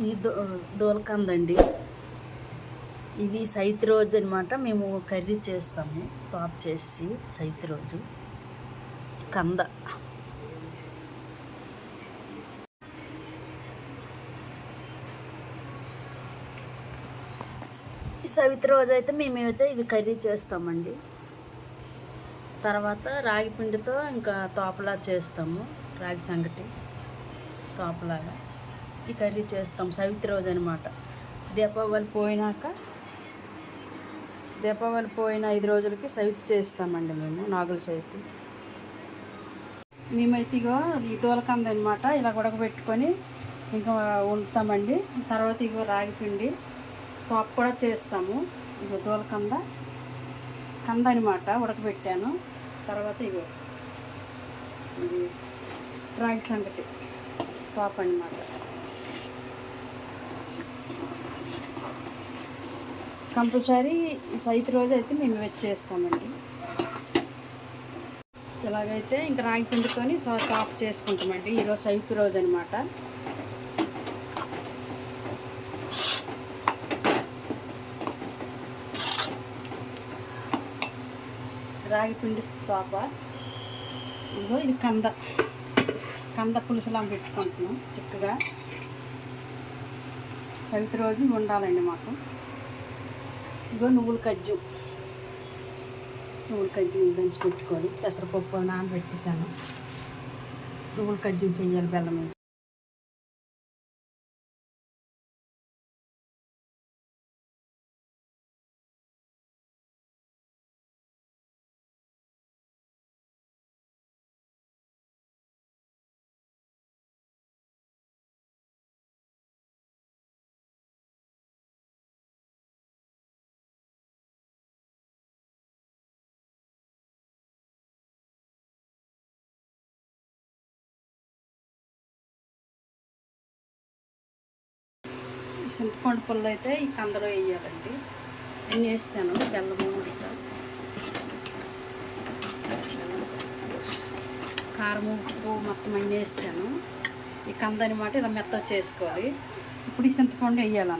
ఇది దో దోలకందండి. ఇది సైతి రోజు అనమాట మేము కర్రీ చేస్తాము. టాప్ చేసి సైతి రోజు. కంద. ఈ సవితి రోజు అయితే మేమైతే ఇవి కర్రీ చేస్తామండి. తర్వాత రాగి పిండితో ఇంకా తోపలా చేస్తాము. రాగి సంగటి తోపలాగా. ఈ కర్రీ చేస్తాం సవితి రోజు అనమాట దీపావళి పోయినాక దీపావళి పోయిన ఐదు రోజులకి సవితి చేస్తామండి మేము నాగుల సవితి మేమైతే ఇగో ఈ దూలకంద అనమాట ఇలా ఉడకబెట్టుకొని ఇంకా వండుతామండి. తర్వాత ఇగో రాగిపిండి తోప కూడా చేస్తాము. ఇగో తోలకంద కంద అనమాట ఉడకబెట్టాను. తర్వాత ఇగో ఇది రాగి సంగటి తోప అనమాట కంపల్సరీ సైతు రోజు అయితే మేము వెజ్ చేస్తామండి. ఇలాగైతే ఇంకా రాగి పిండితోని సో టాప్ చేసుకుంటామండి. ఈరోజు సైతు రోజు అనమాట రాగి పిండి తాప ఇదిగో ఇది కంద. కంద పులుసులా పెట్టుకుంటున్నాం చిక్కగా. సవితి రోజు ఉండాలండి మాకు. ఇదిగో నువ్వుల కజ్జు. నువ్వుల కజ్జు దంచి పెట్టుకొని పెసరపప్పు నానబెట్టేసాను నువ్వుల కజ్జు చెయ్యాలి బెల్లం వేసి. చింతపండు పుల్ల అయితే ఈ కందలో వేయాలండి. అన్నీ వేసాను బెల్లము ఇట్లా కారము ఉప్పు మొత్తం అన్నీ వేసాను. ఈ కంద అనమాట ఇలా మెత్త చేసుకోవాలి. ఇప్పుడు ఈ చింతపండు వేయాలి?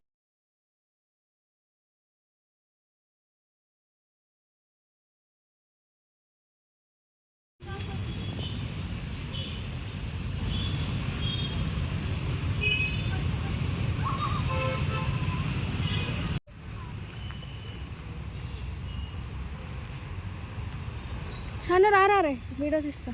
షాను రారా రే. వీడియో తీస్తా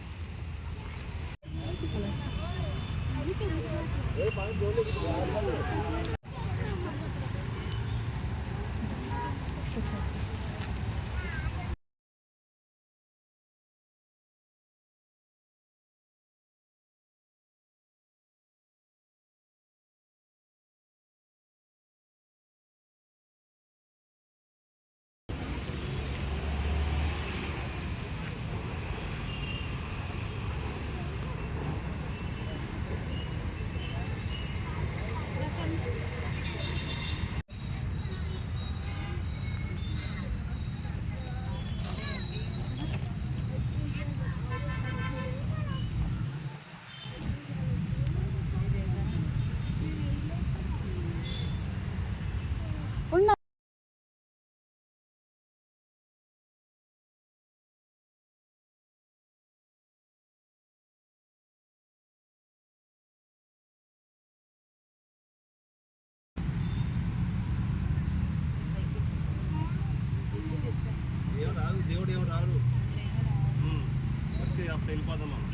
ఉన్నా ఏం రాదు దేవుడు ఏం రాడు. ఓకే అప్పుడు వెళ్ళిపోదామా పడదులే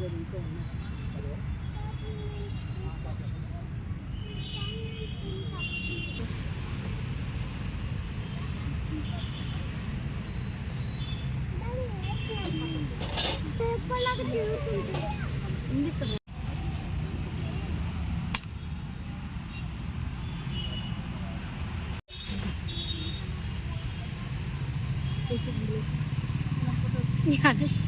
జరుగుతూ ఉన్నాయి ఎందుకు Yeah, just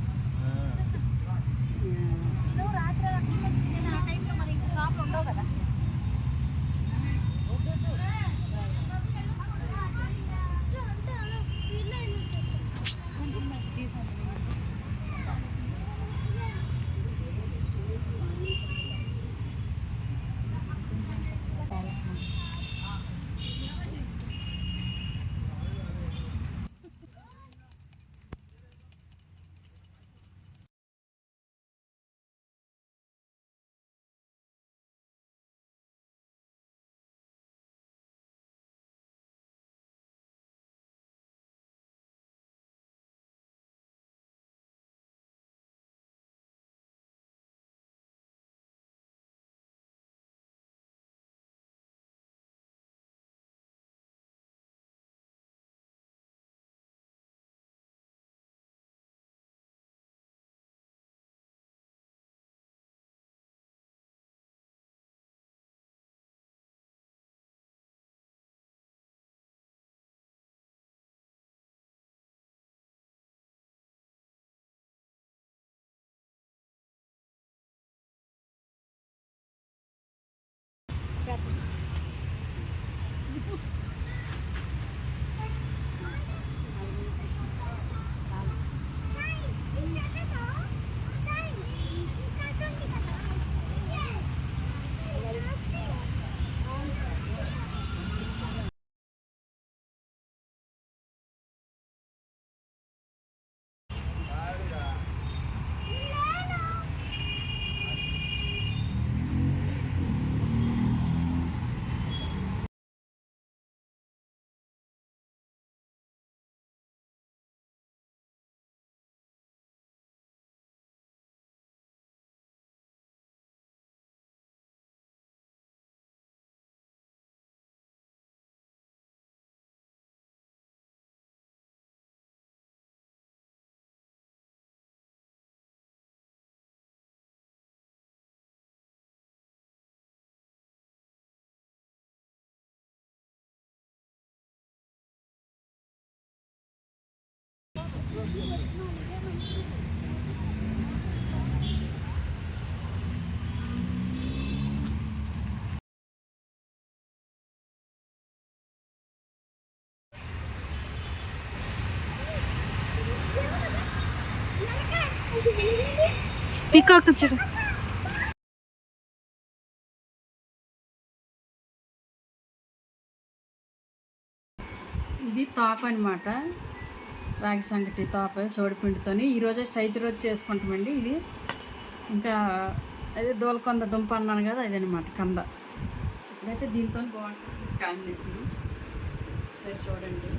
పీకాక్ చూడు. ఇది తోప అనమాట రాగి సంగటి తోప సోడిపిండితోని. ఈరోజే సైతి రోజు చేసుకుంటామండి ఇది. ఇంకా అదే దోలకొంద దుంప అన్నాను కదా అదనమాట కంద. ఇప్పుడైతే దీంతో బాగుంటుంది. కాంబినేషన్. సరే చూడండి.